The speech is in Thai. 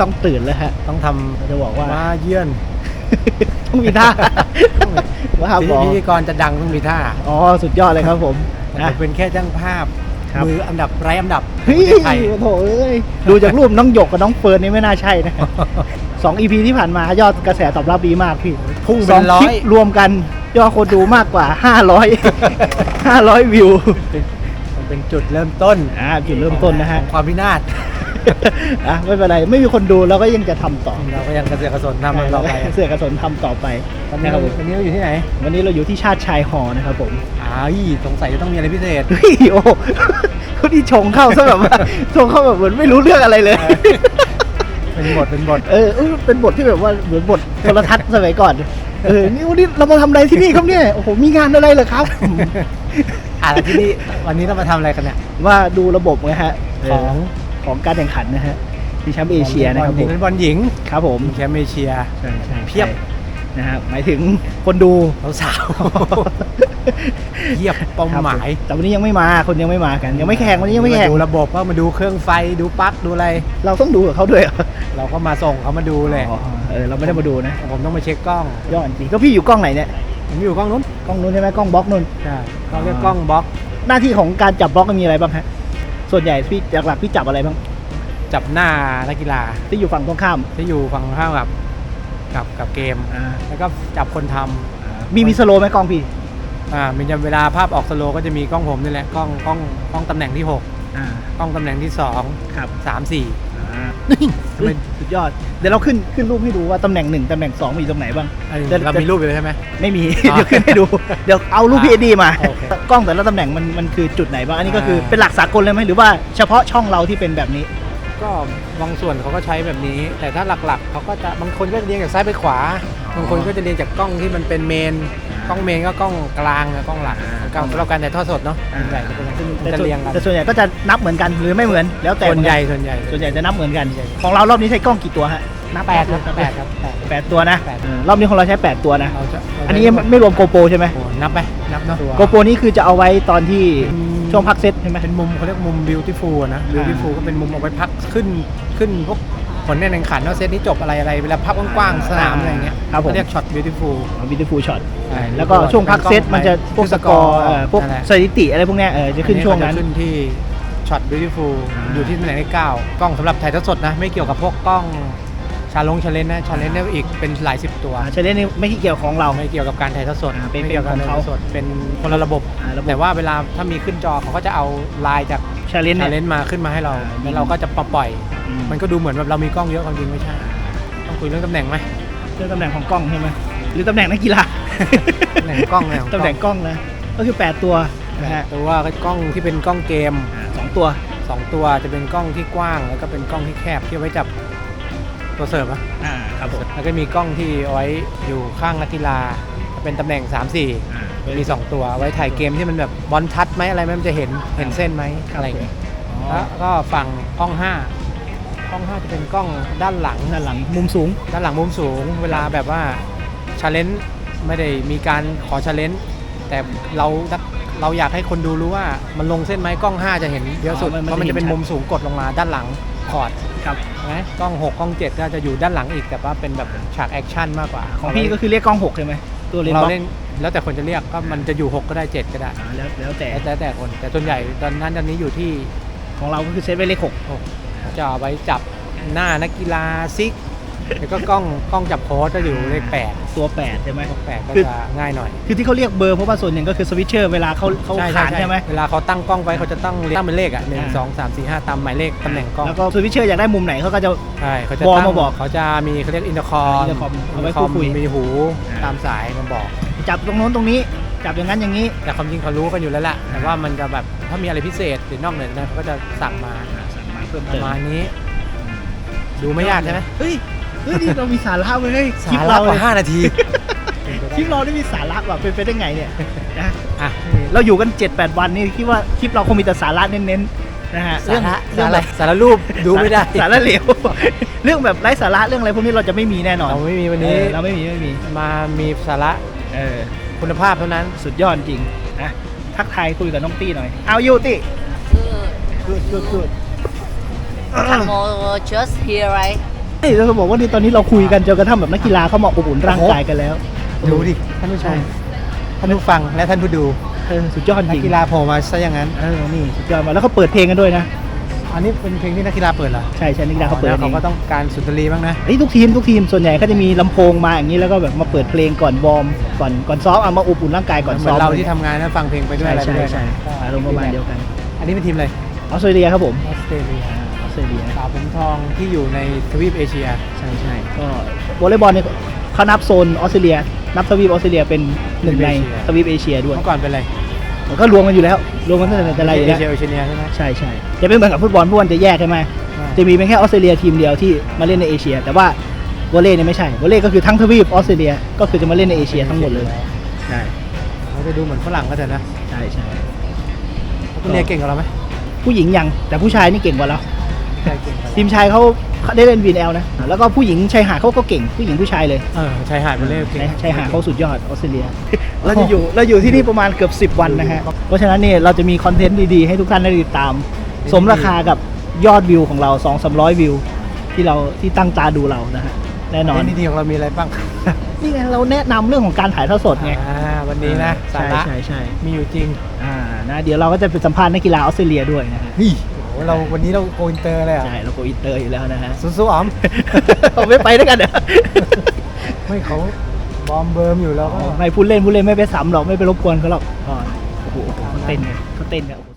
ต้องตื่นแล้วฮะ ต้องทจะบอกำว่ามาเยื่อน ต้องมีท่าว่าพิบอกพิธีกรจะดังต้องมีท่า อ๋อ สุดยอดเลยครับผมแต่นะผมเป็นแค่จ้างภาพครับมืออันดับไร้อันดับขเฮ้องยประเทศไทยโอ้โหเอ้ย ดูจากรูปน้องหยกกับน้องเฟิร์นนี่ไม่น่าใช่นะสองอีพีที่ผ่านมายอดกระแสตอบรับดีมากพี่พุ่งสเป็องนร้อคลิปยรวมกัน ยอดคนดูมากกว่า 500 500 วิว เป็นมันเป็นจุดเริ่มต้นอ่าจุดเริ่มต้นนะฮะของความพินาศ อะไม่เป็นไรไม่มีคนดูเราก็ยังจะทำต่อเราก็ยังกระเสือกกระสนทำมันต่อไปเสือกกระสนทำต่อไปตอนนี้นะครับผมวันนี้เราอยู่ที่ไหนวันนี้เราอยู่ที่ชาติชายหอนะครับผมอ้าวสงสัยจะต้องมีอะไรพิเศษ เฮ้ยโอ้คนที่ชงเข้าซะแบบว่าชงเข้าแบบเหมือนไม่รู้เรื่องอะไรเลย เป็นบทเป็นบท เออเออเป็นบทที่แบบว่าเหมือนบทโทรทัศน์สมัยก่อน เออนี่วันนี้เรามาทำอะไรที่นี่ครับเนี่ย โอ้โห มีงานอะไรเหรอครับอ่ะแล้วที่นี่วันนี้เรามาทำอะไรกันเนี่ยว่าดูระบบไงฮะเของของการแข่งขันนะฮะที่แชมป์เอเชียนะครับผมเป็นบอลหญิงครับผมแชมป์เอเชีย ใช่ใช่เพียบ นะฮะหมายถึงคนดู สาวๆเยียบเป้าหมายครับผแต่วันนี้ยังไม่มาคนยังไม่มากัน ยังไม่แข่งวันนี้ยังไม่แข่งาดูระบบก็มาดูเครื่องไฟดูปลั๊กดูอะไร เราต้องดูกับเขาด้วยเหรอเราก็มาส่งเขามาดูเลยอ๋อเออเราไม่ได้มาดูนะ ผมต้องมาเช็คกล้องยอดจริงก็พี่อยู่กล้องไหนเนี่ย ผมอยู่กล้องนู้นกล้องนู้นใช่ไหมกล้องบล็อกนู้นใช่เขาเรียกกล้องบล็อก หน้าที่ของการจับบล็อกมันมีอะไรบ้างฮะส่วนใหญ่พี่หลักๆพี่จับอะไรบ้างจับหน้านักกีฬาที่อยู่ฝั่งตรงข้ามที่อยู่ฝั่งข้างกับกับกับเกมอ่าแล้วก็จับคนทำมีมีสโลว์ไหมกล้องพี่อ่ามันจะเวลาภาพออกสโลว์ก็จะมีกล้องผมนี่แหละกล้องกล้องกล้องตำแหน่งที่6อ่ากล้องตำแหน่งที่ครับ2 3 4 อ่าเฮ้ยสุดยอด เดี๋ยวเราขึ้นขึ้นรูปให้ดูว่าตำแหน่งหนึ่งตำแหน่งสองมีตรงไหนบ้างเดี๋ยวเรามีรูปอยู่เลยใช่ไหม ไม่มี อ๋อเดี๋ยวขึ้นให้ดู เดี๋ยวเอารูปพี่เอ็ดดี้มา โอเคกล้องแต่ละตำแหน่งมันมันคือจุดไหนบ้าง อันนี้ก็คืออ่าเป็นหลักสากลเลยไหมหรือว่าเฉพาะช่องเราที่เป็นแบบนี้ ก็บางส่วนเขาก็ใช้แบบนี้ แต่ถ้าหลักๆเขาก็จะบางคนก็จะเรียงจากซ้ายไปขวาอ๋อบางคนก็จะเรียงจากกล้องที่มันเป็นเมน กล้องเมนก็กล้องกลางนะกล้องหลักอ่ากล้องสำหรับการถ่ายทอดสดเนาะอ่าส่วนใหญ่จะเป็นอย่างนั้นแต่จะส่วนเรียงกันแต่ส่วนใหญ่ก็จะนับเหมือนกันหรือไม่เหมือนแล้วแต่ส่วนใหญ่ส่วนใหญ่ส่วนใหญ่จะนับเหมือนกัน ของเรารอบนี้ใช้กล้องกี่ตัวฮะนับแปดครับแปดครับแปดแปดตัวนะแปดเออรอบนี้ของเราใช้แปดตัวนะเราจะเราจะอันนี้ยังไม่รวมโกโปรใช่ไหมโอ้นับไปนับเนาะโกโปรนี่คือจะเอาไว้ตอนที่อืมช่วงพักเซตใช่ไหมเป็นมุมเขาเรียกมุม beautiful อะนะ beautiful ก็เป็นมุมเอาไว้พักขึ้นขึ้นพวก ผลในแข่งขันว่าเซตนี้จบอะไรอะไรเวลาพับกว้างๆสนามอะไรอย่างเงี้ยครับผมเขาเรียกช็อต beautiful วิดีฟูช็อตใช่แล้วก็ช่วงพักเซตมันจะพวกสกอร์เอ่อพวกนั่นแหละ สถิติอะไรพวกเนี้ยเออจะขึ้นช่วงนั้น อัก็จะขึ้นที่ช็อต beautiful อ่า อยู่ที่ตำแหน่งที่9กล้องสำหรับถ่ายทอดสดนะ ไม่เกี่ยวกับพวกกล้องชาลงชาเลนนะชาเลนเนี่ยอีกเป็นหลายสิบตัวอ่าใช่เล่นนี่ไม่เกี่ยวของเรา ไม่เกี่ยวกับการถ่ายทอดสดอ่าเป็นไม่เกี่ยวกับการเป็นถ่ายของทเขาอดสดเป็นคนละระบบ อ่าระบบ แต่ว่าเวลาถ้ามีขึ้นจอเขาก็จะเอาลายจาก ชาเลนชาเลเนี่ยนมาขึ้นมาให้เรา อ่า แล้วเราก็จะปล่อยอื มมันก็ดูเหมือนแบบเรามีกล้องเยอะความจริงไม่ใช่ ต้องคุยเรื่องตำแหน่งไหมเรื่องตำแหน่งของกล้องใช่ไหมหรือตำแหน่งนักกีฬาตำแหน่งกล้องเลยของกล้องตำแหน่งกล้องนะก็คือ 8 ตัวนะฮะแต่ว่ากล้องที่เป็นกล้องเกมอ่าสองตัวสองตัวจะเป็นกล้องที่กว้างแล้วก็เป็นกล้องที่แคบที่เอาไว้จับตัวเสิร์ฟอะอ่าครับผมแล้วก็มีกล้องที่เอาไว้อยู่ข้างนักกีฬาเป็นตำแหน่ง3อ่า4มี 2 ตัวเอาไว้ถ่ายเกมที่มันแบบบอลทัดไหมอะไรไหมมันจะเห็นเห็นเส้นไหมอะไรอย่างเงี้ยอ๋อแล้วก็ฝั่งกล้อง 5 กล้อง 5 จะเป็นกล้องด้านหลัง ด้านหลังมุมสูง ด้านหลังมุมสูง เวลาแบบว่าชาเลนจ์ไม่ได้มีการขอชาเลนจ์แต่เราเราอยากให้คนดูรู้ว่ามันลงเส้นไหมกล้อง 5 จะเห็นเยอะสุด อ๋อมันเพราะมันจะเป็นมันจะเห็นชัด มุมสูงกดลงมาด้านหลังคอร์ดครับนะกล้อง 6 กล้อง 7 ก็จะอยู่ด้านหลังอีกแต่ว่าเป็นแบบฉากแอคชั่นมากกว่าของพี่ก็คือเรียกกล้อง6ใช่ไหมตัวเลนส์เราบล็อกเล่นแล้วแต่คนจะเรียกก็มันจะอยู่ 6 ก็ได้ 7 ก็ได้อ่าแล้วแล้วแต่แล้วแต่แต่คนแต่ส่วนใหญ่ตอนนั้นตอนนี้อยู่ที่ ของเราก็คือเซตไว้เลขหก6 จะเอาไว้จับหน้านักกีฬาซิก แล้วก็กล้องกล้องจับโค้ดก็อยู่เลข8ตัว 8 ใช่ไหมเลข8ก็คือจะง่ายหน่อยคือที่เขาเรียกเบอร์เพราะว่าส่วนหนึ่งก็คือสวิตเชอร์เวลาเขาเขาขานใช่ไหม เวลาเขาตั้งกล้องไว้เขาจะตั้งตั้งเป็นเลขอะหนึ่งอ่า สองสามสี่ห้าตามหมายเลขตำแหน่งกล้องแล้วก็สวิตเชอร์อยากได้มุมไหนเขาก็จะ ใช่เขาจะบอกตั้งมาบอกเขาจะมีเขาเรียกอินเตอร์คอมอินเตอร์คอมเอาไว้พูดคุยมีหูอ่า ตามสายมาบอก จับตรงโน้นตรงนี้ จับอย่างนั้นอย่างนี้ แต่ความจริงเขารู้กันอยู่แล้วแหละแต่ว่ามันจะแบบถ้ามีอะไรพิเศษหรือนอกเหนือจากนั้นเขาก็จะสั่งมาสั่งมาเพิ่มปเติระมมาณนี้ ดูไม่ยากใช่ไหมเฮ้ยเฮ้ยนี่เรามีสาระเว้ยเฮ้ยคลิปสาระเรากเลว่ายห้านาทีคลิปเราได้มีสาระแบบเป็นไปได้ไงเนี่ยนะอะ เราอยู่กัน 7-8 วันนี่คิดว่าคลิปเราคงมีแต่สาระเน้นๆนะฮะสาระเรื่สาองระสาระรูปดูไม่ได้สาระเหลว เรื่องแบบไร้สาระเรื่องอะไรพวกนี้เราจะไม่มีแน่นอนเราไม่มีวันเอนี้อเราไม่มีไม่มีมามีสาระเออ คุณภาพเท่านั้น สุดยอดจริงนะทักทายคุยกับน้องตี้หน่อย เอาอยู่ตี้กูดกู ดกูด Camel just here, right? เฮ้ยเราจะบอกว่านี่ตอนนี้เราคุยกันจนกระทั่งแบบนักกีฬาเข้ามาอบอุ่นร่างกายกันแล้วดูดิท่านผู้ชใช่มท่านผู้ฟังและท่านผู้ดูเออสุดยอดจนักริงกีฬาโผล่มาซะอย่างนั้น เออนี่สุดยอดมากแล้วเขาเปิดเพลงกันด้วยนะ อันนี้เป็นเพลงที่นักกีฬาเปิดเหรอใช่ใช่นักกีฬาเขาเปิดแล้วเอเขางก็ต้องการสุนทรีบ้างนะเฮ้ยทุกทีมทุกทีมส่วนใหญ่ก็จะมีลำโพงมาอย่างนี้แล้วก็แบบมาเปิดเพลงก่อนวอร์มก่อนก่อนซ้อมเอามาอบอุ่นร่างกายก่อนเหมืซ้ออมนเราที่ทำงานนะฟังเพลงไปด้วยใช่อะไรไปใช่ด้วยใช่นะอารมณ์ประมาณเดียวกัน อันนี้เป็นทีมอะไรออสเตรเลียครับผมออสเตรเลียออสเตรเลียสาวผมทองที่อยู่ในทวีปเอเชีย ใช่ใช่ก็วอลเลย์บอลเนี่ยเขานับโซนออสเตรเลีย นับทวีปออสเตรเลียเป็นหนึ่งในทวีปเอเชียด้วยเมื่อก่อนเป็นอะไรมันก็รวมกันอยู่แล้ว รวมกันตั้งแต่แต่ไรอยู่เอแล้วเชียโอเชียเนียใช่ไหมใช่ใช่จะเป็นเหมือนกับฟุตบอลฟุตบอลจะแยกใช่ไหมอ่าจะมีเป็นแค่ออสเตรเลียทีมเดียวที่มาเล่นในเอเชีย แต่ว่าวอลเลย์เนี่ยไม่ใช่วอลเลย์ก็คือทั้งทวีปออสเตรเลียก็คือจะมาเล่นในเอเชียทั้งหมดเลยใช่เขาจะดูเหมือนฝรั่งก็เถอะนะใช่ใช่ออสเตรเลียเก่งกว่าเราไหมผู้หญิงยังแต่ผู้ชายนี่เก่งกว่าเรา ใช่เก่งกว่าทีมชายเขาได้เล่นวีนแอลนะ แล้วก็ผู้หญิงชายหาดเขาก็เก่งผู้หญิงผู้ชายเลยเออชายหาดมันเล่นเก่งชายหาดเขาสุดยอดออสเตรเลีย เราจะอยู่เราอยู่ที่นี่ประมาณเกือบ 10 วันนะฮะ เพราะฉะนั้นเนี่ยเราจะมีคอนเทนต์ดีๆ ให้ทุกท่านได้ติดตาม สมราคากับยอดวิวของเรา 2 3 0 0 วิว ที่เราที่ตั้งตาดูเรานะฮะแน่นอน เล่นดีๆของเรามีอะไรบ้างนี่ไงเราแนะนำเรื่องของการถ่ายทอดสดไงอ่าวันนี้นะสาใช่ระใช่ใช่มีอยู่จริง อ่านะเดี๋ยวเราก็จะไปสัมภาษณ์นักกีฬาออสเตรเลียด้วยนะฮะ นี่ เราวันนี้เราโกอินเตอร์เลยอะ ใช่เราโกอินเตอร์อยู่แล้วนะฮะสู้ๆอ๋อมเราไม่ไปด้วยกันเหรอไม่เขาบอมเบิร์มอยู่แล้วก็ไม่พูดเล่นพูดเล่นไม่ไปซ้ำหรอกไม่ไปรบกวนเขาหรอกอ๋อโอ้โหโอ้โหเขาเต้นไงเขาเต้นไงโอ้โห